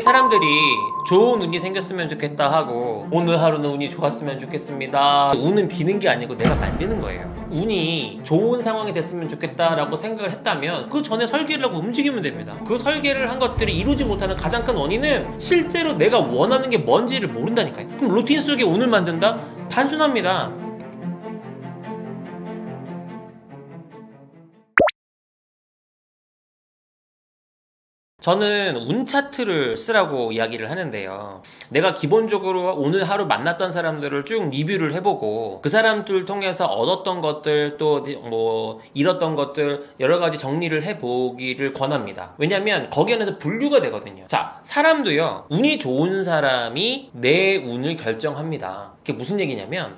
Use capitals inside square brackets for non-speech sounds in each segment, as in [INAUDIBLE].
사람들이 좋은 운이 생겼으면 좋겠다 하고 오늘 하루는 운이 좋았으면 좋겠습니다. 운은 비는 게 아니고 내가 만드는 거예요. 운이 좋은 상황이 됐으면 좋겠다라고 생각을 했다면 그 전에 설계를 하고 움직이면 됩니다. 그 설계를 한 것들이 이루지 못하는 가장 큰 원인은 실제로 내가 원하는 게 뭔지를 모른다니까요. 그럼 루틴 속에 운을 만든다? 단순합니다. 저는 운 차트를 쓰라고 이야기를 하는데요. 내가 기본적으로 오늘 하루 만났던 사람들을 쭉 리뷰를 해보고 그 사람들 통해서 얻었던 것들 또 뭐 잃었던 것들 여러 가지 정리를 해보기를 권합니다. 왜냐하면 거기 안에서 분류가 되거든요. 자, 사람도요. 운이 좋은 사람이 내 운을 결정합니다. 그게 무슨 얘기냐면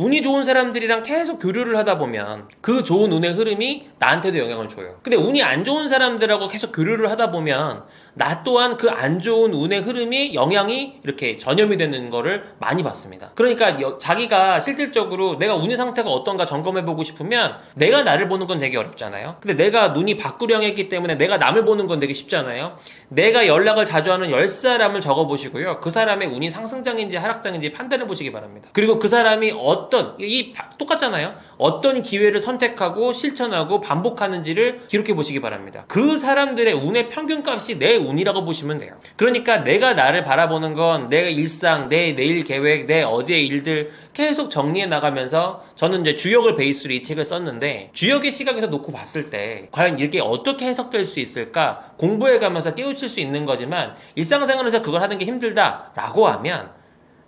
운이 좋은 사람들이랑 계속 교류를 하다 보면 그 좋은 운의 흐름이 나한테도 영향을 줘요. 근데 운이 안 좋은 사람들하고 계속 교류를 하다 보면 나 또한 그 안 좋은 운의 흐름이 영향이 이렇게 전염이 되는 거를 많이 봤습니다. 그러니까 여- 자기가 실질적으로 내가 운의 상태가 어떤가 점검해 보고 싶으면 내가 나를 보는 건 되게 어렵잖아요. 근데 내가 눈이 바꾸려 했기 때문에 내가 남을 보는 건 되게 쉽잖아요. 내가 연락을 자주 하는 10사람을 적어 보시고요. 그 사람의 운이 상승장인지 하락장인지 판단해 보시기 바랍니다. 그리고 그 사람이 어떤 이 바- 똑같잖아요. 어떤 기회를 선택하고 실천하고 반복하는지를 기록해 보시기 바랍니다. 그 사람들의 운의 평균값이 내 운이라고 보시면 돼요. 그러니까 내가 나를 바라보는 건 내 일상, 내 내일 계획, 내 어제의 일들 계속 정리해 나가면서 저는 이제 주역을 베이스로 이 책을 썼는데 주역의 시각에서 놓고 봤을 때 과연 이게 어떻게 해석될 수 있을까 공부해 가면서 깨우칠 수 있는 거지만 일상생활에서 그걸 하는 게 힘들다라고 하면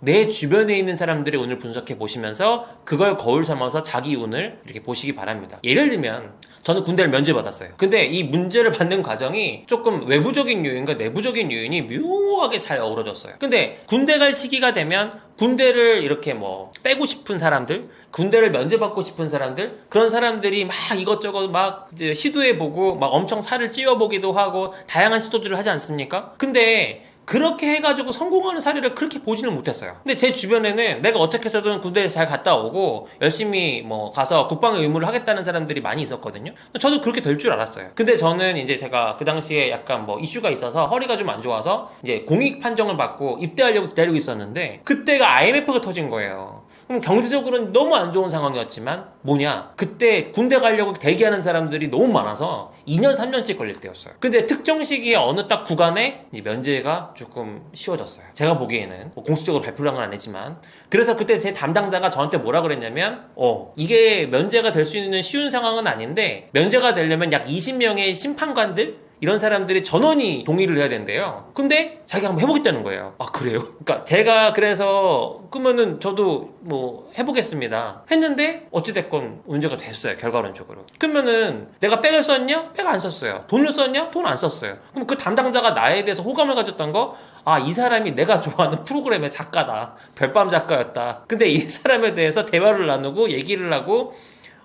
내 주변에 있는 사람들의 운을 분석해 보시면서 그걸 거울 삼아서 자기 운을 이렇게 보시기 바랍니다. 예를 들면 저는 군대를 면제받았어요. 근데 이 문제를 받는 과정이 조금 외부적인 요인과 내부적인 요인이 묘하게 잘 어우러졌어요. 근데 군대 갈 시기가 되면 군대를 이렇게 뭐 빼고 싶은 사람들, 군대를 면제받고 싶은 사람들, 그런 사람들이 막 이것저것 막 시도해보고 막 엄청 살을 찌워보기도 하고 다양한 시도들을 하지 않습니까? 근데 그렇게 해가지고 성공하는 사례를 그렇게 보지는 못했어요. 근데 제 주변에는 내가 어떻게 해서든 군대에 잘 갔다 오고 열심히 뭐 가서 국방의 의무를 하겠다는 사람들이 많이 있었거든요. 저도 그렇게 될 줄 알았어요. 근데 저는 이제 제가 그 당시에 약간 뭐 이슈가 있어서 허리가 좀 안 좋아서 이제 공익 판정을 받고 입대하려고 기다리고 있었는데 그때가 IMF가 터진 거예요. 경제적으로는 너무 안 좋은 상황이었지만 뭐냐? 그때 군대 가려고 대기하는 사람들이 너무 많아서 2년 3년씩 걸릴 때였어요. 근데 특정 시기에 어느 딱 구간에 면제가 조금 쉬워졌어요. 제가 보기에는. 뭐 공식적으로 발표를 한 건 아니지만. 그래서 그때 제 담당자가 저한테 뭐라 그랬냐면 어 이게 면제가 될 수 있는 쉬운 상황은 아닌데 면제가 되려면 약 20명의 심판관들 이런 사람들이 전원이 동의를 해야 된대요. 근데 자기가 한번 해보겠다는 거예요. 아, 그래요? 그러니까 제가 그래서 그러면은 저도 뭐 해보겠습니다. 했는데 어찌됐건 문제가 됐어요. 결과론적으로. 그러면은 내가 백을 썼냐? 백 안 썼어요. 돈을 썼냐? 돈 안 썼어요. 그럼 그 담당자가 나에 대해서 호감을 가졌던 거 아, 이 사람이 내가 좋아하는 프로그램의 작가다. 별밤 작가였다. 근데 이 사람에 대해서 대화를 나누고 얘기를 하고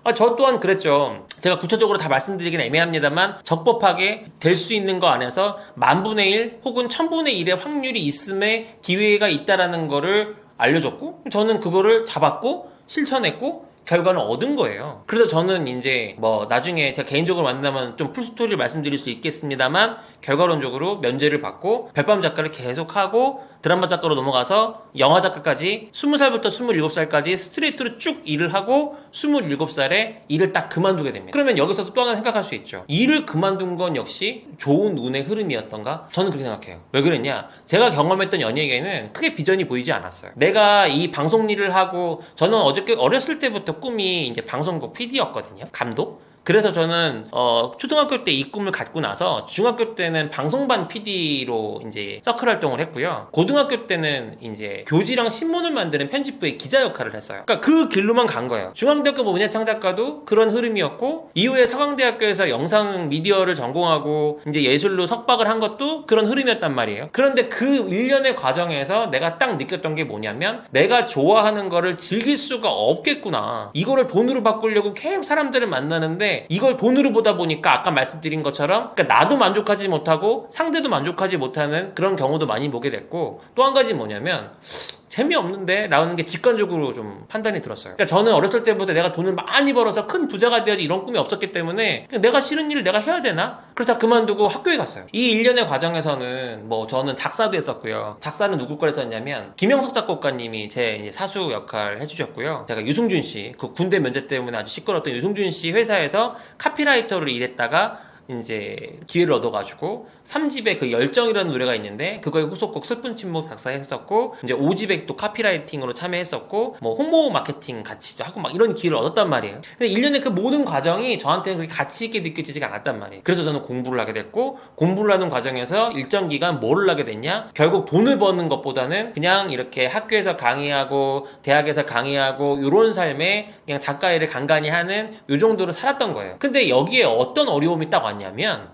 아, 저 또한 그랬죠. 제가 구체적으로 다 말씀드리긴 애매합니다만 적법하게 될 수 있는 거 안에서 만분의 일 혹은 천분의 일의 확률이 있음에 기회가 있다라는 거를 알려줬고 저는 그거를 잡았고 실천했고 결과는 얻은 거예요. 그래서 저는 이제 뭐 나중에 제가 개인적으로 만나면 좀 풀스토리를 말씀드릴 수 있겠습니다만 결과론적으로 면제를 받고 별밤 작가를 계속하고 드라마 작가로 넘어가서 영화 작가까지 20살부터 27살까지 스트레이트로 쭉 일을 하고 27살에 일을 딱 그만두게 됩니다. 그러면 여기서도 또 하나 생각할 수 있죠. 일을 그만둔 건 역시 좋은 운의 흐름이었던가? 저는 그렇게 생각해요. 왜 그랬냐? 제가 경험했던 연예계에는 크게 비전이 보이지 않았어요. 내가 이 방송 일을 하고 저는 어저께 어렸을 때부터 꿈이 이제 방송국 PD였거든요. 감독? 그래서 저는 어, 초등학교 때 이 꿈을 갖고 나서 중학교 때는 방송반 PD로 이제 서클 활동을 했고요. 고등학교 때는 이제 교지랑 신문을 만드는 편집부의 기자 역할을 했어요. 그러니까 그 길로만 간 거예요. 중앙대학교 뭐 문예 창 작가도 그런 흐름이었고 이후에 서강대학교에서 영상 미디어를 전공하고 이제 예술로 석박을 한 것도 그런 흐름이었단 말이에요. 그런데 그 일련의 과정에서 내가 딱 느꼈던 게 뭐냐면 내가 좋아하는 거를 즐길 수가 없겠구나. 이거를 돈으로 바꾸려고 계속 사람들을 만나는데 이걸 돈으로 보다 보니까 아까 말씀드린 것처럼 그러니까 나도 만족하지 못하고 상대도 만족하지 못하는 그런 경우도 많이 보게 됐고 또 한 가지 뭐냐면 재미없는데 라는 게 직관적으로 좀 판단이 들었어요. 그러니까 저는 어렸을 때부터 내가 돈을 많이 벌어서 큰 부자가 되어야지 이런 꿈이 없었기 때문에 내가 싫은 일을 내가 해야 되나? 그래서 다 그만두고 학교에 갔어요. 이 일련의 과정에서는 뭐 저는 작사도 했었고요. 작사는 누구 걸 했었냐면 김영석 작곡가님이 제 사수 역할 해주셨고요. 제가 유승준 씨, 그 군대 면제 때문에 아주 시끄러웠던 유승준 씨 회사에서 카피라이터로 일했다가 이제 기회를 얻어가지고 3집에 그 열정이라는 노래가 있는데 그거의 후속곡 슬픈 침묵 작사했었고 이제 5집에 또 카피라이팅으로 참여했었고 뭐 홍보 마케팅 같이 하고 막 이런 기회를 얻었단 말이에요. 근데 1년의 그 모든 과정이 저한테는 그렇게 가치 있게 느껴지지가 않았단 말이에요. 그래서 저는 공부를 하게 됐고 공부를 하는 과정에서 일정 기간 뭐를 하게 됐냐? 결국 돈을 버는 것보다는 그냥 이렇게 학교에서 강의하고 대학에서 강의하고 이런 삶에 그냥 작가 일을 간간히 하는 요 정도로 살았던 거예요. 근데 여기에 어떤 어려움이 딱 왔냐 면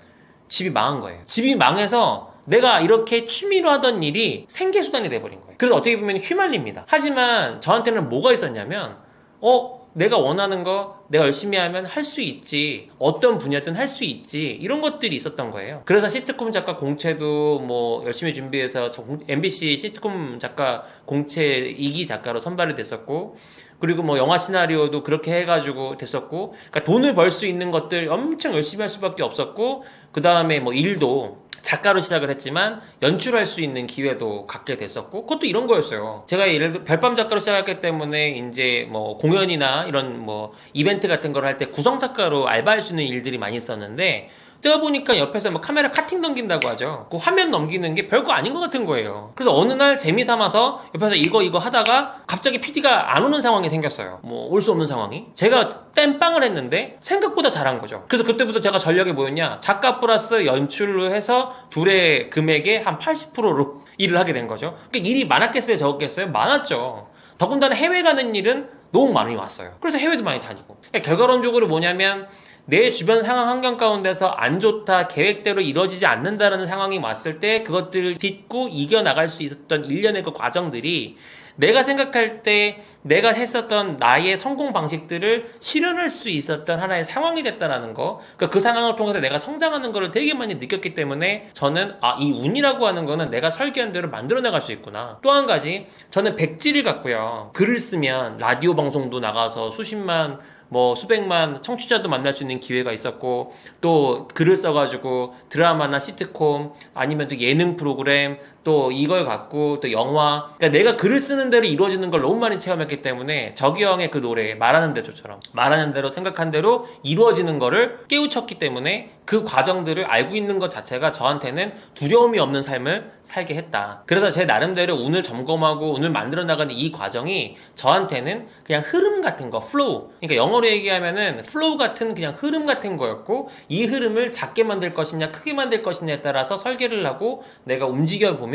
집이 망한 거예요. 집이 망해서 내가 이렇게 취미로 하던 일이 생계수단이 돼버린 거예요. 그래서 어떻게 보면 휘말립니다. 하지만 저한테는 뭐가 있었냐면, 어, 내가 원하는 거 내가 열심히 하면 할 수 있지. 어떤 분야든 할 수 있지. 이런 것들이 있었던 거예요. 그래서 시트콤 작가 공채도 뭐 열심히 준비해서 저 MBC 시트콤 작가 공채 2기 작가로 선발이 됐었고, 그리고 뭐 영화 시나리오도 그렇게 해가지고 됐었고, 그러니까 돈을 벌 수 있는 것들 엄청 열심히 할 수밖에 없었고, 그 다음에 뭐 일도 작가로 시작을 했지만 연출할 수 있는 기회도 갖게 됐었고 그것도 이런 거였어요. 제가 예를 들어 별밤 작가로 시작했기 때문에 이제 뭐 공연이나 이런 뭐 이벤트 같은 걸 할 때 구성 작가로 알바할 수 있는 일들이 많이 있었는데 뜨다 보니까 옆에서 뭐 카메라 카팅 넘긴다고 하죠. 그 화면 넘기는 게 별거 아닌 것 같은 거예요. 그래서 어느 날 재미 삼아서 옆에서 이거 이거 하다가 갑자기 PD가 안 오는 상황이 생겼어요. 뭐 올 수 없는 상황이. 제가 땜빵을 했는데 생각보다 잘한 거죠. 그래서 그때부터 제가 전략이 뭐였냐? 작가 플러스 연출로 해서 둘의 금액의 한 80%로 일을 하게 된 거죠. 그러니까 일이 많았겠어요, 적었겠어요? 많았죠. 더군다나 해외 가는 일은 너무 많이 왔어요. 그래서 해외도 많이 다니고. 그러니까 결과론적으로 뭐냐면 내 주변 상황 환경 가운데서 안 좋다, 계획대로 이루어지지 않는다라는 상황이 왔을 때 그것들을 딛고 이겨나갈 수 있었던 일련의 그 과정들이 내가 생각할 때 내가 했었던 나의 성공 방식들을 실현할 수 있었던 하나의 상황이 됐다라는 거. 그러니까 그 상황을 통해서 내가 성장하는 거를 되게 많이 느꼈기 때문에 저는 아, 이 운이라고 하는 거는 내가 설계한 대로 만들어 나갈 수 있구나. 또 한 가지, 저는 백지를 갖고요. 글을 쓰면 라디오 방송도 나가서 수십만 뭐 수백만 청취자도 만날 수 있는 기회가 있었고 또 글을 써가지고 드라마나 시트콤 아니면 또 예능 프로그램 또 이걸 갖고 또 영화 그러니까 내가 글을 쓰는 대로 이루어지는 걸 너무 많이 체험했기 때문에 저기형의 그 노래 말하는 대로처럼 말하는 대로 생각한 대로 이루어지는 거를 깨우쳤기 때문에 그 과정들을 알고 있는 것 자체가 저한테는 두려움이 없는 삶을 살게 했다. 그래서 제 나름대로 운을 점검하고 운을 만들어 나가는 이 과정이 저한테는 그냥 흐름 같은 거, flow. 그러니까 영어로 얘기하면은 flow 같은 그냥 흐름 같은 거였고 이 흐름을 작게 만들 것이냐 크게 만들 것이냐에 따라서 설계를 하고 내가 움직여 보면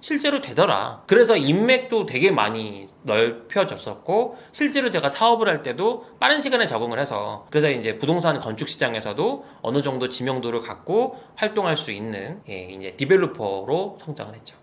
실제로 되더라. 그래서 인맥도 되게 많이 넓혀졌었고 실제로 제가 사업을 할 때도 빠른 시간에 적응을 해서 그래서 이제 부동산 건축 시장에서도 어느 정도 지명도를 갖고 활동할 수 있는 예, 이제 디벨로퍼로 성장을 했죠.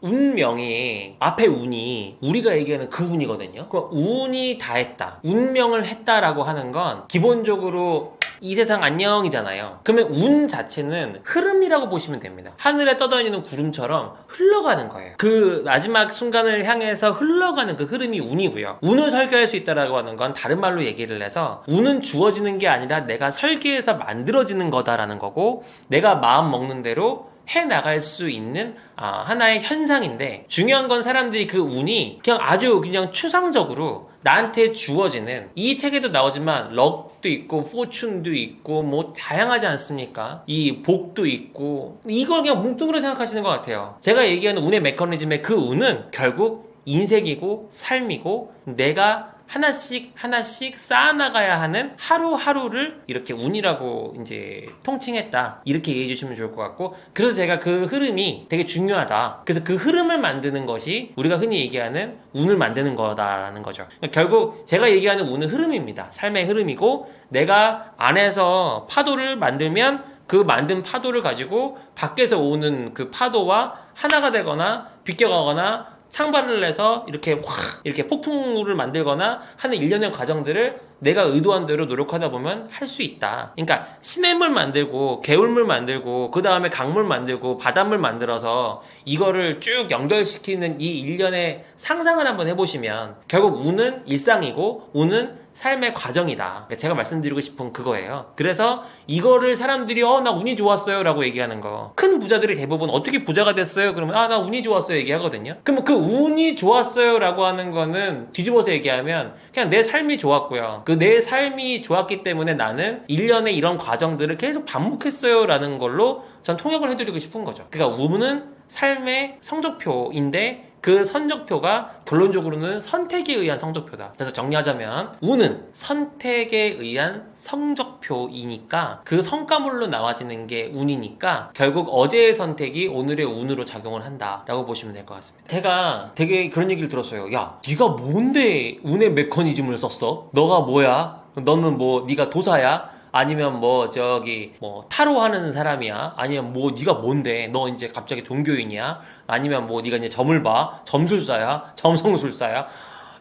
운명이 앞에 운이 우리가 얘기하는 그 운이거든요. 그 운이 다 했다. 운명을 했다라고 하는 건 기본적으로 이 세상 안녕이잖아요. 그러면 운 자체는 흐름이라고 보시면 됩니다. 하늘에 떠다니는 구름처럼 흘러가는 거예요. 그 마지막 순간을 향해서 흘러가는 그 흐름이 운이고요. 운을 설계할 수 있다라고 하는 건 다른 말로 얘기를 해서 운은 주어지는 게 아니라 내가 설계해서 만들어지는 거다라는 거고 내가 마음 먹는 대로 해 나갈 수 있는 아, 하나의 현상인데 중요한 건 사람들이 그 운이 그냥 아주 그냥 추상적으로 나한테 주어지는 이 책에도 나오지만 럭도 있고 포춘도 있고 뭐 다양하지 않습니까? 이 복도 있고 이걸 그냥 뭉뚱그려 생각하시는 것 같아요. 제가 얘기하는 운의 메커니즘의 그 운은 결국 인생이고 삶이고 내가 하나씩 하나씩 쌓아나가야 하는 하루하루를 이렇게 운이라고 이제 통칭했다. 이렇게 이해해 주시면 좋을 것 같고 그래서 제가 그 흐름이 되게 중요하다. 그래서 그 흐름을 만드는 것이 우리가 흔히 얘기하는 운을 만드는 거다라는 거죠. 그러니까 결국 제가 얘기하는 운은 흐름입니다. 삶의 흐름이고 내가 안에서 파도를 만들면 그 만든 파도를 가지고 밖에서 오는 그 파도와 하나가 되거나 비껴가거나 창발을 해서 이렇게 확 이렇게 폭풍우를 만들거나 하는 일련의 과정들을 내가 의도한 대로 노력하다 보면 할 수 있다. 그러니까 시냇물 만들고 개울물 만들고 그 다음에 강물 만들고 바닷물 만들어서 이거를 쭉 연결시키는 이 일련의 상상을 한번 해보시면 결국 운은 일상이고 운은 삶의 과정이다. 그러니까 제가 말씀드리고 싶은 그거예요. 그래서 이거를 사람들이 어 나 운이 좋았어요 라고 얘기하는 거. 큰 부자들이 대부분 어떻게 부자가 됐어요? 그러면 아 나 운이 좋았어요 얘기하거든요. 그러면 그 운이 좋았어요 라고 하는 거는 뒤집어서 얘기하면 그냥 내 삶이 좋았고요. 그 내 삶이 좋았기 때문에 나는 일련의 이런 과정들을 계속 반복했어요 라는 걸로 전 통역을 해드리고 싶은 거죠. 그러니까 운은 삶의 성적표인데 그 성적표가 결론적으로는 선택에 의한 성적표다. 그래서 정리하자면 운은 선택에 의한 성적표이니까 그 성과물로 나와지는 게 운이니까 결국 어제의 선택이 오늘의 운으로 작용을 한다라고 보시면 될 것 같습니다. 제가 되게 그런 얘기를 들었어요. 야, 네가 뭔데 운의 메커니즘을 썼어? 너가 뭐야? 너는 뭐 네가 도사야? 아니면 뭐 저기 뭐 타로 하는 사람이야 아니면 뭐 네가 뭔데 너 이제 갑자기 종교인이야 아니면 뭐 네가 이제 점을 봐. 점술사야? 점성술사야?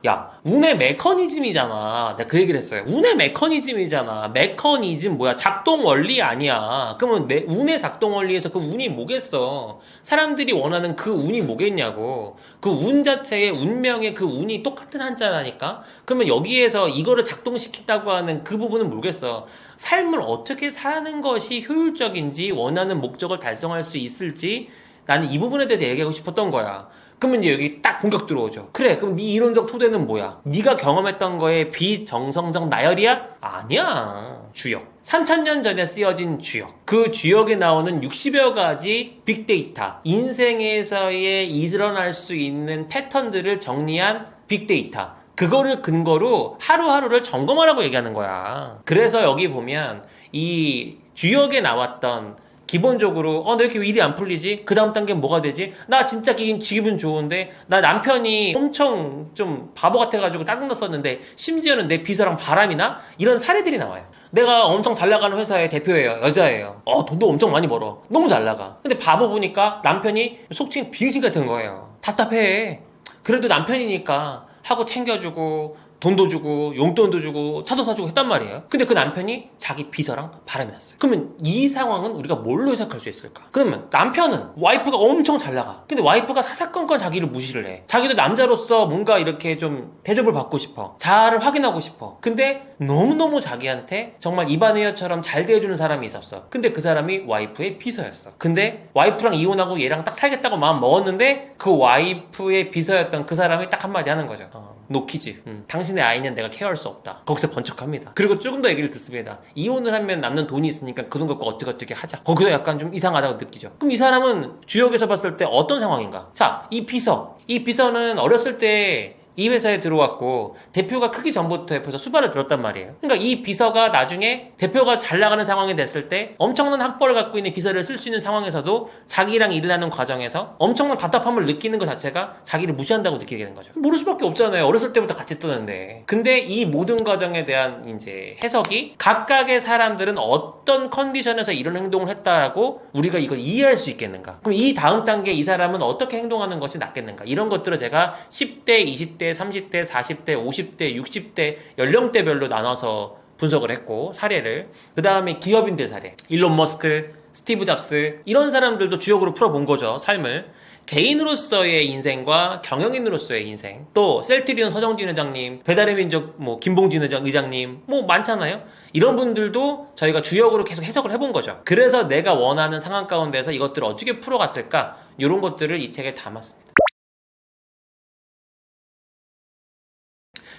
야 운의 메커니즘이잖아. 내가 그 얘기를 했어요. 운의 메커니즘이잖아. 메커니즘 뭐야? 작동 원리 아니야. 그러면 내 운의 작동 원리에서 그 운이 뭐겠어? 사람들이 원하는 그 운이 뭐겠냐고. 그 운 자체의 운명의 그 운이 똑같은 한자라니까? 그러면 여기에서 이거를 작동시킨다고 하는 그 부분은 모르겠어? 삶을 어떻게 사는 것이 효율적인지 원하는 목적을 달성할 수 있을지 나는 이 부분에 대해서 얘기하고 싶었던 거야. 그러면 이제 여기 딱 공격 들어오죠. 그래, 그럼 네 이론적 토대는 뭐야? 네가 경험했던 거에 비정성적 나열이야? 아니야. 주역. 3천년 전에 쓰여진 주역. 그 주역에 나오는 60여 가지 빅데이터. 인생에서의 일어날 수 있는 패턴들을 정리한 빅데이터. 그거를 근거로 하루하루를 점검하라고 얘기하는 거야. 그래서 여기 보면 이 주역에 나왔던 기본적으로 어 나 이렇게 일이 안 풀리지? 그 다음 단계는 뭐가 되지? 나 진짜 기분, 기분 좋은데 나 남편이 엄청 좀 바보 같아가지고 짜증났었는데 심지어는 내 비서랑 바람이 나? 이런 사례들이 나와요. 내가 엄청 잘 나가는 회사의 대표예요. 여자예요. 어 돈도 엄청 많이 벌어. 너무 잘 나가. 근데 바보 보니까 남편이 속칭 비신 같은 거예요. 답답해. 그래도 남편이니까 하고 챙겨주고 돈도 주고 용돈도 주고 차도 사주고 했단 말이에요. 근데 그 남편이 자기 비서랑 바람이 났어요. 그러면 이 상황은 우리가 뭘로 해석할 수 있을까? 그러면 남편은 와이프가 엄청 잘 나가. 근데 와이프가 사사건건 자기를 무시를 해. 자기도 남자로서 뭔가 이렇게 좀 대접을 받고 싶어. 자아를 확인하고 싶어. 근데 너무너무 자기한테 정말 이반회여처럼 잘 대해주는 사람이 있었어. 근데 그 사람이 와이프의 비서였어. 근데 와이프랑 이혼하고 얘랑 딱 살겠다고 마음 먹었는데 그 와이프의 비서였던 그 사람이 딱 한마디 하는 거죠. 어, 노키즈. 음, 당신의 아이는 내가 케어할 수 없다. 거기서 번쩍합니다. 그리고 조금 더 얘기를 듣습니다. 이혼을 하면 남는 돈이 있으니까 그 돈 갖고 어떻게 어떻게 하자. 거기서 약간 좀 이상하다고 느끼죠. 그럼 이 사람은 주역에서 봤을 때 어떤 상황인가? 자, 이 비서. 이 비서는 어렸을 때 이 회사에 들어왔고 대표가 크기 전부터 옆에서 수발을 들었단 말이에요. 그러니까 이 비서가 나중에 대표가 잘 나가는 상황이 됐을 때 엄청난 학벌을 갖고 있는 비서를 쓸 수 있는 상황에서도 자기랑 일을 하는 과정에서 엄청난 답답함을 느끼는 것 자체가 자기를 무시한다고 느끼게 되는 거죠. 모를 수밖에 없잖아요. 어렸을 때부터 같이 쓰는데. 근데 이 모든 과정에 대한 이제 해석이 각각의 사람들은 어떤 컨디션에서 이런 행동을 했다라고 우리가 이걸 이해할 수 있겠는가? 그럼 이 다음 단계 이 사람은 어떻게 행동하는 것이 낫겠는가? 이런 것들을 제가 10대, 20대, 30대, 40대, 50대, 60대 연령대별로 나눠서 분석을 했고 사례를. 그 다음에 기업인들 사례. 일론 머스크, 스티브 잡스. 이런 사람들도 주역으로 풀어본 거죠 삶을. 개인으로서의 인생과 경영인으로서의 인생. 또 셀트리온 서정진 회장님 배달의 민족 뭐 김봉진 회장 의장님 뭐 많잖아요. 이런 분들도 저희가 주역으로 계속 해석을 해본 거죠. 그래서 내가 원하는 상황 가운데서 이것들을 어떻게 풀어갔을까? 이런 것들을 이 책에 담았습니다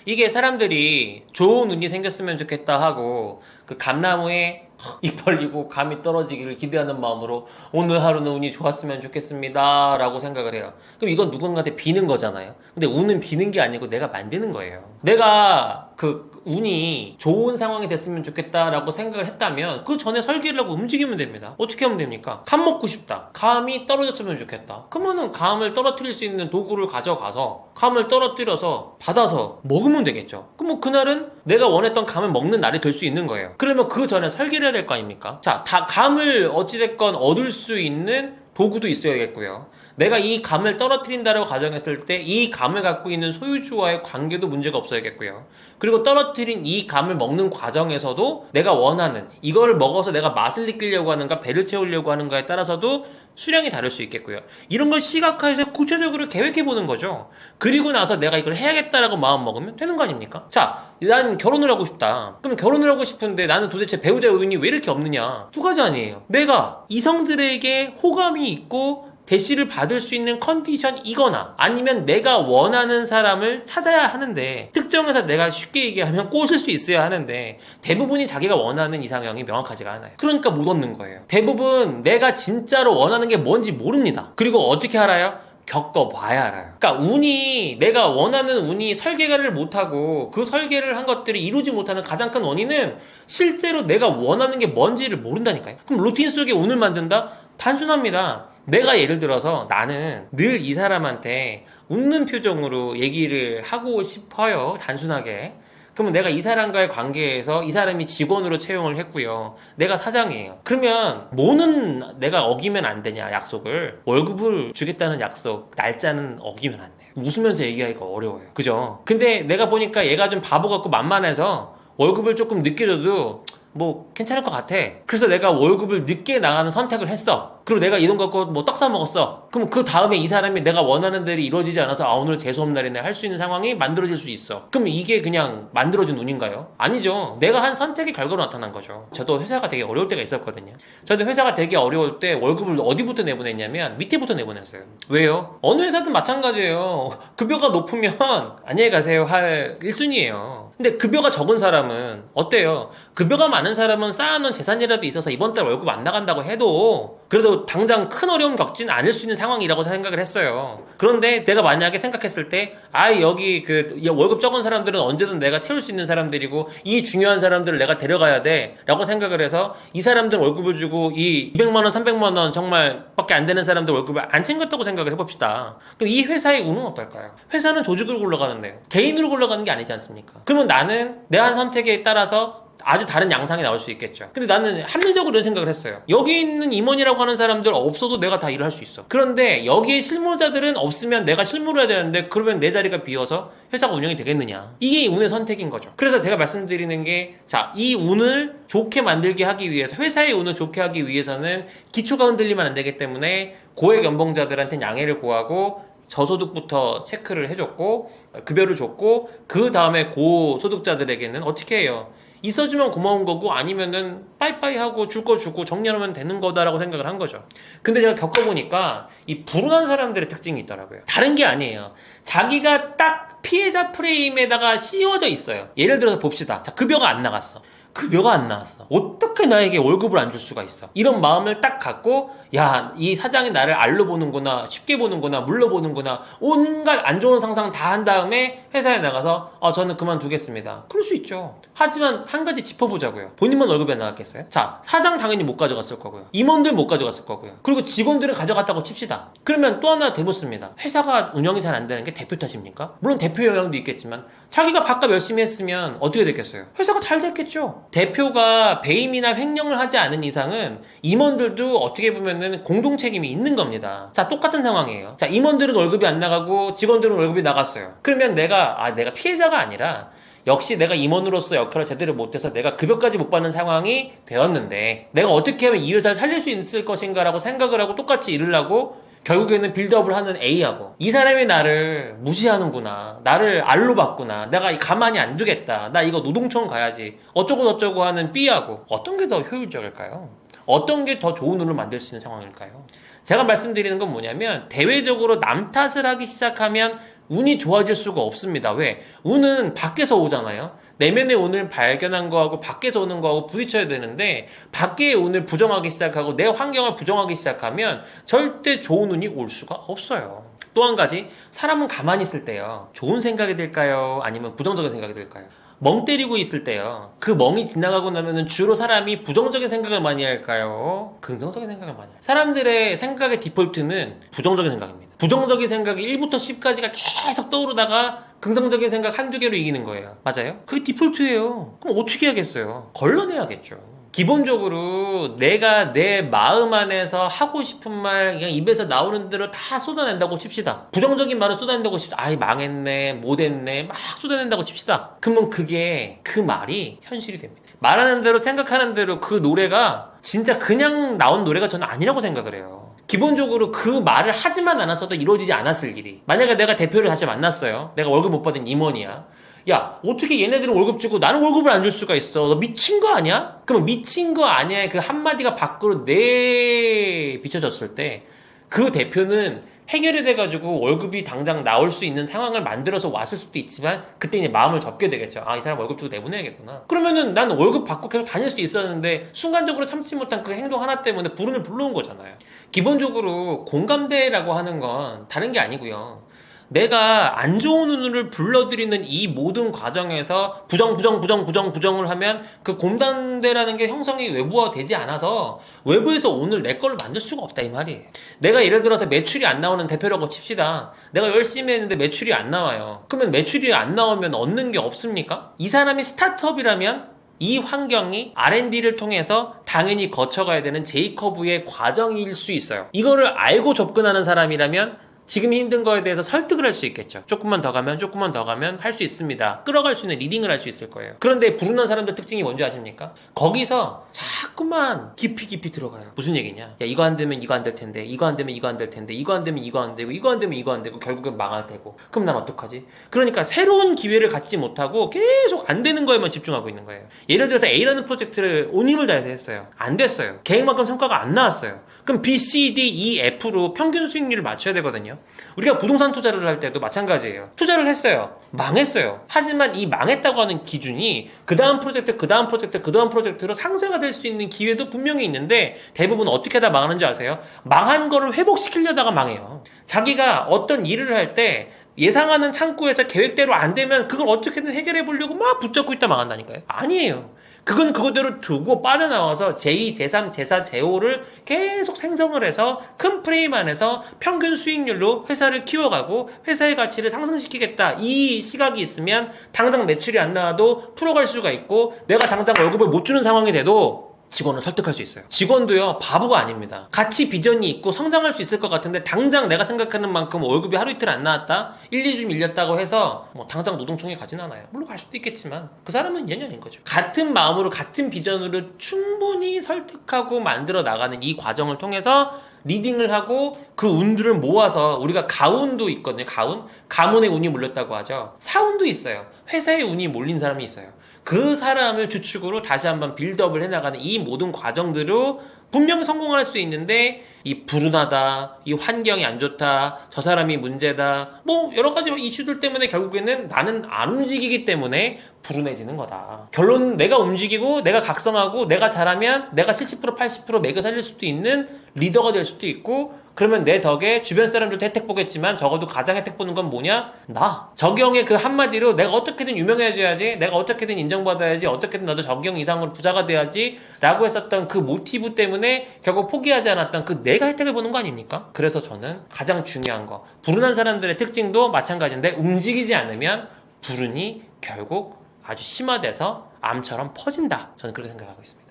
이게 사람들이 좋은 운이 생겼으면 좋겠다 하고 그 감나무에 [LAUGHS] 입 벌리고 감이 떨어지기를 기대하는 마음으로 오늘 하루는 운이 좋았으면 좋겠습니다 라고 생각을 해요. 그럼 이건 누군가한테 비는 거잖아요. 근데 운은 비는 게 아니고 내가 만드는 거예요. 내가 그 운이 좋은 상황이 됐으면 좋겠다라고 생각을 했다면 그 전에 설계를 하고 움직이면 됩니다 어떻게 하면 됩니까? 감 먹고 싶다 감이 떨어졌으면 좋겠다 그러면은 감을 떨어뜨릴 수 있는 도구를 가져가서 감을 떨어뜨려서 받아서 먹으면 되겠죠 그럼 뭐 그날은 내가 원했던 감을 먹는 날이 될 수 있는 거예요 그러면 그 전에 설계를 해야 될 거 아닙니까? 자, 다 감을 어찌됐건 얻을 수 있는 도구도 있어야겠고요. 내가 이 감을 떨어뜨린다라고 가정했을 때 이 감을 갖고 있는 소유주와의 관계도 문제가 없어야겠고요. 그리고 떨어뜨린 이 감을 먹는 과정에서도 내가 원하는 이거를 먹어서 내가 맛을 느끼려고 하는가 배를 채우려고 하는가에 따라서도 수량이 다를 수 있겠고요. 이런 걸 시각화해서 구체적으로 계획해 보는 거죠. 그리고 나서 내가 이걸 해야겠다라고 마음 먹으면 되는 거 아닙니까? 자, 난 결혼을 하고 싶다. 그럼 결혼을 하고 싶은데 나는 도대체 배우자 의견이 왜 이렇게 없느냐? 두 가지 아니에요. 내가 이성들에게 호감이 있고 대시를 받을 수 있는 컨디션이거나 아니면 내가 원하는 사람을 찾아야 하는데 특정해서 내가 쉽게 얘기하면 꼬실 수 있어야 하는데 대부분이 자기가 원하는 이상형이 명확하지가 않아요. 그러니까 못 얻는 거예요. 대부분 내가 진짜로 원하는 게 뭔지 모릅니다. 그리고 어떻게 알아요? 겪어봐야 알아요. 그러니까 운이 내가 원하는 운이 설계를 못하고 그 설계를 한 것들이 이루지 못하는 가장 큰 원인은 실제로 내가 원하는 게 뭔지를 모른다니까요. 그럼 루틴 속에 운을 만든다? 단순합니다. 내가 예를 들어서 나는 늘 이 사람한테 웃는 표정으로 얘기를 하고 싶어요. 단순하게. 그러면 내가 이 사람과의 관계에서 이 사람이 직원으로 채용을 했고요. 내가 사장이에요. 그러면 뭐는 내가 어기면 안 되냐, 약속을. 월급을 주겠다는 약속, 날짜는 어기면 안 돼요. 웃으면서 얘기하기가 어려워요. 그죠? 근데 내가 보니까 얘가 좀 바보 같고 만만해서 월급을 조금 늦게 줘도 뭐 괜찮을 것 같아. 그래서 내가 월급을 늦게 나가는 선택을 했어. 그리고 내가 이 돈 갖고 뭐 떡 사 먹었어. 그럼 그 다음에 이 사람이 내가 원하는 대로 이루어지지 않아서 아 오늘 재수업 날이네 할 수 있는 상황이 만들어질 수 있어. 그럼 이게 그냥 만들어진 운인가요? 아니죠. 내가 한 선택의 결과로 나타난 거죠. 저도 회사가 되게 어려울 때가 있었거든요. 저도 회사가 되게 어려울 때 월급을 어디부터 내보냈냐면 밑에부터 내보냈어요. 왜요? 어느 회사든 마찬가지예요. [LAUGHS] 급여가 높으면 안녕히 가세요 할 1순위예요. 근데 급여가 적은 사람은 어때요? 급여가 많은 사람은 쌓아놓은 재산이라도 있어서 이번 달 월급 안 나간다고 해도 그래도 당장 큰 어려움 겪지는 않을 수 있는 상황이라고 생각을 했어요. 그런데 내가 만약에 생각했을 때, 아, 여기 그 월급 적은 사람들은 언제든 내가 채울 수 있는 사람들이고 이 중요한 사람들을 내가 데려가야 돼. 라고 생각을 해서 이 사람들 월급을 주고 이 200만 원, 300만 원 정말 밖에 안 되는 사람들 월급을 안 챙겼다고 생각을 해봅시다. 그럼 이 회사의 운은 어떨까요? 회사는 조직으로 굴러가는데요. 개인으로 굴러가는 게 아니지 않습니까? 그러면 나는 내 한 선택에 따라서 아주 다른 양상이 나올 수 있겠죠. 근데 나는 합리적으로 이런 생각을 했어요. 여기 있는 임원이라고 하는 사람들 없어도 내가 다 일을 할 수 있어. 그런데 여기에 실무자들은 없으면 내가 실무를 해야 되는데 그러면 내 자리가 비어서 회사가 운영이 되겠느냐. 이게 운의 선택인 거죠. 그래서 제가 말씀드리는 게, 자, 이 운을 좋게 만들게 하기 위해서, 회사의 운을 좋게 하기 위해서는 기초가 흔들리면 안 되기 때문에 고액 연봉자들한테는 양해를 구하고 저소득부터 체크를 해줬고 급여를 줬고 그 다음에 고소득자들에게는 어떻게 해요? 있어주면 고마운 거고 아니면은 빠이빠이 하고 줄 거 주고 정리하면 되는 거다라고 생각을 한 거죠. 근데 제가 겪어보니까 이 불운한 사람들의 특징이 있더라고요. 다른 게 아니에요. 자기가 딱 피해자 프레임에다가 씌워져 있어요. 예를 들어서 봅시다. 자, 급여가 안 나갔어. 급여가 안 나왔어. 어떻게 나에게 월급을 안 줄 수가 있어? 이런 마음을 딱 갖고, 야, 이 사장이 나를 알로 보는구나, 쉽게 보는구나, 물러 보는구나, 온갖 안 좋은 상상 다 한 다음에 회사에 나가서, 아, 저는 그만두겠습니다. 그럴 수 있죠. 하지만 한 가지 짚어보자고요. 본인만 월급이 안 나갔겠어요? 자, 사장 당연히 못 가져갔을 거고요. 임원들 못 가져갔을 거고요. 그리고 직원들은 가져갔다고 칩시다. 그러면 또 하나 대묻습니다. 회사가 운영이 잘 안 되는 게 대표 탓입니까? 물론 대표 영향도 있겠지만, 자기가 밥값 열심히 했으면 어떻게 됐겠어요? 회사가 잘 됐겠죠. 대표가 배임이나 횡령을 하지 않은 이상은 임원들도 어떻게 보면 은 공동 책임이 있는 겁니다. 자, 똑같은 상황이에요. 자, 임원들은 월급이 안 나가고 직원들은 월급이 나갔어요. 그러면 내가 아, 내가 피해자가 아니라 역시 내가 임원으로서 역할을 제대로 못해서 내가 급여까지 못 받는 상황이 되었는데 내가 어떻게 하면 이 회사를 살릴 수 있을 것인가라고 생각을 하고 똑같이 일을 하고 결국에는 빌드업을 하는 A하고 이 사람이 나를 무시하는구나 나를 알로 봤구나 내가 가만히 안 두겠다 나 이거 노동청 가야지 어쩌고 저쩌고 하는 B하고 어떤 게 더 효율적일까요? 어떤 게 더 좋은 운을 만들 수 있는 상황일까요? 제가 말씀드리는 건 뭐냐면 대외적으로 남 탓을 하기 시작하면 운이 좋아질 수가 없습니다. 왜? 운은 밖에서 오잖아요. 내면의 운을 발견한 거하고 밖에서 오는 거하고 부딪혀야 되는데 밖의 운을 부정하기 시작하고 내 환경을 부정하기 시작하면 절대 좋은 운이 올 수가 없어요. 또 한 가지 사람은 가만히 있을 때요. 좋은 생각이 들까요? 아니면 부정적인 생각이 들까요? 멍 때리고 있을 때요. 그 멍이 지나가고 나면은 주로 사람이 부정적인 생각을 많이 할까요? 긍정적인 생각을 많이 할까요? 사람들의 생각의 디폴트는 부정적인 생각입니다. 부정적인 생각이 1부터 10까지가 계속 떠오르다가 긍정적인 생각 한두 개로 이기는 거예요. 맞아요? 그게 디폴트예요. 그럼 어떻게 하겠어요? 걸러내야겠죠. 기본적으로 내가 내 마음 안에서 하고 싶은 말 그냥 입에서 나오는 대로 다 쏟아낸다고 칩시다. 부정적인 말을 쏟아낸다고 칩시다. 아이 망했네, 못했네, 막 쏟아낸다고 칩시다. 그러면 그게 그 말이 현실이 됩니다. 말하는 대로 생각하는 대로 그 노래가 진짜 그냥 나온 노래가 저는 아니라고 생각을 해요. 기본적으로 그 말을 하지만 않았어도 이루어지지 않았을 일이. 만약에 내가 대표를 다시 만났어요. 내가 월급 못 받은 임원이야. 야, 어떻게 얘네들은 월급 주고 나는 월급을 안 줄 수가 있어? 너 미친 거 아니야? 그럼 미친 거 아니야? 그 한마디가 밖으로 내 비춰졌을 때 그 대표는 해결이 돼가지고 월급이 당장 나올 수 있는 상황을 만들어서 왔을 수도 있지만 그때 이제 마음을 접게 되겠죠. 아, 이 사람 월급 주고 내보내야겠구나. 그러면은 난 월급 받고 계속 다닐 수 있었는데 순간적으로 참지 못한 그 행동 하나 때문에 불운을 불러온 거잖아요. 기본적으로 공감대라고 하는 건 다른 게 아니고요. 내가 안 좋은 운을 불러들이는 이 모든 과정에서 부정, 부정, 부정, 부정, 부정을 하면 그 공감대라는 게 형성이 외부화 되지 않아서 외부에서 오늘 내 걸로 만들 수가 없다 이 말이에요. 내가 예를 들어서 매출이 안 나오는 대표라고 칩시다. 내가 열심히 했는데 매출이 안 나와요. 그러면 매출이 안 나오면 얻는 게 없습니까? 이 사람이 스타트업이라면 이 환경이 R&D를 통해서 당연히 거쳐가야 되는 J커브의 과정일 수 있어요. 이거를 알고 접근하는 사람이라면 지금 힘든 거에 대해서 설득을 할 수 있겠죠. 조금만 더 가면 조금만 더 가면 할 수 있습니다. 끌어갈 수 있는 리딩을 할 수 있을 거예요. 그런데 부르는 사람들 특징이 뭔지 아십니까? 거기서 자꾸만 깊이 깊이 들어가요. 무슨 얘기냐? 야 이거 안 되면 이거 안 될 텐데, 이거 안 되면 이거 안 될 텐데, 이거 안 되면 이거 안 되고, 이거 안 되면 이거 안 되고, 결국엔 망할 테고. 그럼 난 어떡하지? 그러니까 새로운 기회를 갖지 못하고 계속 안 되는 거에만 집중하고 있는 거예요. 예를 들어서 A라는 프로젝트를 온 힘을 다해서 했어요. 안 됐어요. 계획만큼 성과가 안 나왔어요. 그럼 B, C, D, E, F로 평균 수익률을 맞춰야 되거든요. 우리가 부동산 투자를 할 때도 마찬가지예요. 투자를 했어요. 망했어요. 하지만 이 망했다고 하는 기준이 그 다음 프로젝트, 그 다음 프로젝트, 그 다음 프로젝트로 상쇄가 될 수 있는 기회도 분명히 있는데 대부분 어떻게 하다 망하는지 아세요? 망한 거를 회복시키려다가 망해요. 자기가 어떤 일을 할때 예상하는 창구에서 계획대로 안 되면 그걸 어떻게든 해결해 보려고 막 붙잡고 있다 망한다니까요. 아니에요. 그건 그거대로 두고 빠져나와서 제2, 제3, 제4, 제5를 계속 생성을 해서 큰 프레임 안에서 평균 수익률로 회사를 키워가고 회사의 가치를 상승시키겠다. 이 시각이 있으면 당장 매출이 안 나와도 풀어갈 수가 있고 내가 당장 월급을 못 주는 상황이 돼도 직원을 설득할 수 있어요. 직원도요, 바보가 아닙니다. 같이 비전이 있고 성장할 수 있을 것 같은데, 당장 내가 생각하는 만큼 월급이 하루 이틀 안 나왔다? 1, 2주 밀렸다고 해서, 뭐, 당장 노동청에 가진 않아요. 물론 갈 수도 있겠지만, 그 사람은 연연인 거죠. 같은 마음으로, 같은 비전으로 충분히 설득하고 만들어 나가는 이 과정을 통해서, 리딩을 하고 그 운들을 모아서 우리가 가운도 있거든요. 가운? 가문의 운이 몰렸다고 하죠. 사운도 있어요. 회사의 운이 몰린 사람이 있어요. 그 사람을 주축으로 다시 한번 빌드업을 해나가는 이 모든 과정들로 분명 성공할 수 있는데 이 불운하다, 이 환경이 안 좋다, 저 사람이 문제다, 뭐 여러 가지 이슈들 때문에 결국에는 나는 안 움직이기 때문에 불운해지는 거다. 결론 내가 움직이고 내가 각성하고 내가 잘하면 내가 70% 80% 매겨 살릴 수도 있는 리더가 될 수도 있고 그러면 내 덕에 주변 사람들도 혜택 보겠지만 적어도 가장 혜택 보는 건 뭐냐? 나. 적영의 그 한마디로 내가 어떻게든 유명해져야지, 내가 어떻게든 인정받아야지, 어떻게든 나도 적영 이상으로 부자가 돼야지, 라고 했었던 그 모티브 때문에 결국 포기하지 않았던 그 내가 혜택을 보는 거 아닙니까? 그래서 저는 가장 중요한 거. 불운한 사람들의 특징도 마찬가지인데 움직이지 않으면 불운이 결국 아주 심화돼서 암처럼 퍼진다. 저는 그렇게 생각하고 있습니다.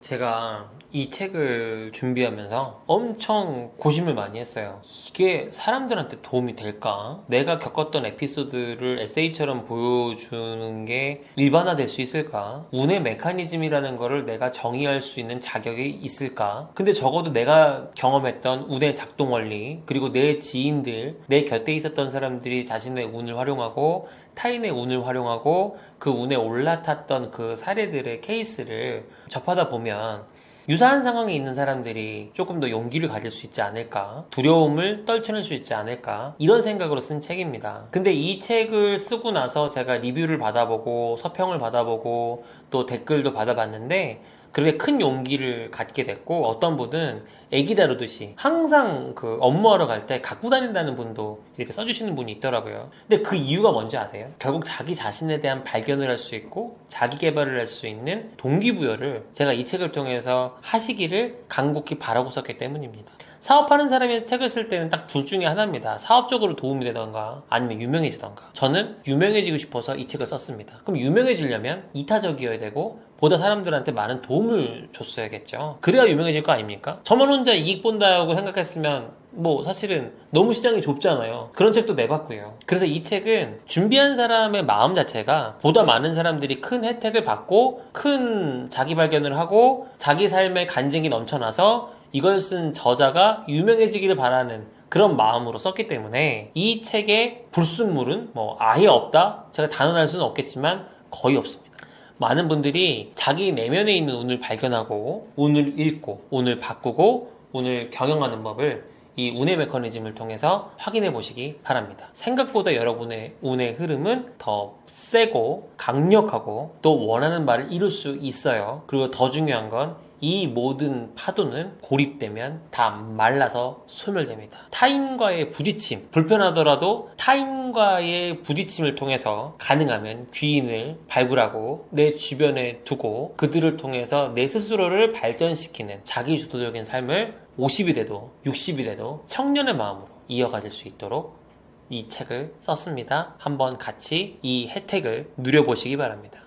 제가 이 책을 준비하면서 엄청 고심을 많이 했어요. 이게 사람들한테 도움이 될까? 내가 겪었던 에피소드를 에세이처럼 보여주는 게 일반화될 수 있을까? 운의 메커니즘이라는 거를 내가 정의할 수 있는 자격이 있을까? 근데 적어도 내가 경험했던 운의 작동 원리, 그리고 내 지인들, 내 곁에 있었던 사람들이 자신의 운을 활용하고 타인의 운을 활용하고 그 운에 올라탔던 그 사례들의 케이스를 접하다 보면 유사한 상황에 있는 사람들이 조금 더 용기를 가질 수 있지 않을까? 두려움을 떨쳐낼 수 있지 않을까? 이런 생각으로 쓴 책입니다. 근데 이 책을 쓰고 나서 제가 리뷰를 받아보고 서평을 받아보고 또 댓글도 받아봤는데 그렇게 큰 용기를 갖게 됐고 어떤 분은 애기 다루듯이 항상 그 업무하러 갈 때 갖고 다닌다는 분도 이렇게 써주시는 분이 있더라고요. 근데 그 이유가 뭔지 아세요? 결국 자기 자신에 대한 발견을 할 수 있고 자기 개발을 할 수 있는 동기부여를 제가 이 책을 통해서 하시기를 간곡히 바라고 썼기 때문입니다. 사업하는 사람이 책을 쓸 때는 딱 둘 중에 하나입니다. 사업적으로 도움이 되던가 아니면 유명해지던가. 저는 유명해지고 싶어서 이 책을 썼습니다. 그럼 유명해지려면 이타적이어야 되고 보다 사람들한테 많은 도움을 줬어야겠죠. 그래야 유명해질 거 아닙니까? 저만 혼자 이익 본다고 생각했으면 뭐 사실은 너무 시장이 좁잖아요. 그런 책도 내봤고요. 그래서 이 책은 준비한 사람의 마음 자체가 보다 많은 사람들이 큰 혜택을 받고 큰 자기 발견을 하고 자기 삶의 간증이 넘쳐나서 이걸 쓴 저자가 유명해지기를 바라는 그런 마음으로 썼기 때문에 이 책의 불순물은 뭐 아예 없다? 제가 단언할 수는 없겠지만 거의 없습니다. 많은 분들이 자기 내면에 있는 운을 발견하고 운을 읽고 운을 바꾸고 운을 경영하는 법을 이 운의 메커니즘을 통해서 확인해 보시기 바랍니다. 생각보다 여러분의 운의 흐름은 더 세고 강력하고 또 원하는 바를 이룰 수 있어요. 그리고 더 중요한 건 이 모든 파도는 고립되면 다 말라서 소멸됩니다. 타인과의 부딪힘, 불편하더라도 타인과의 부딪힘을 통해서 가능하면 귀인을 발굴하고 내 주변에 두고 그들을 통해서 내 스스로를 발전시키는 자기 주도적인 삶을 50이 돼도 60이 돼도 청년의 마음으로 이어가질 수 있도록 이 책을 썼습니다. 한번 같이 이 혜택을 누려보시기 바랍니다.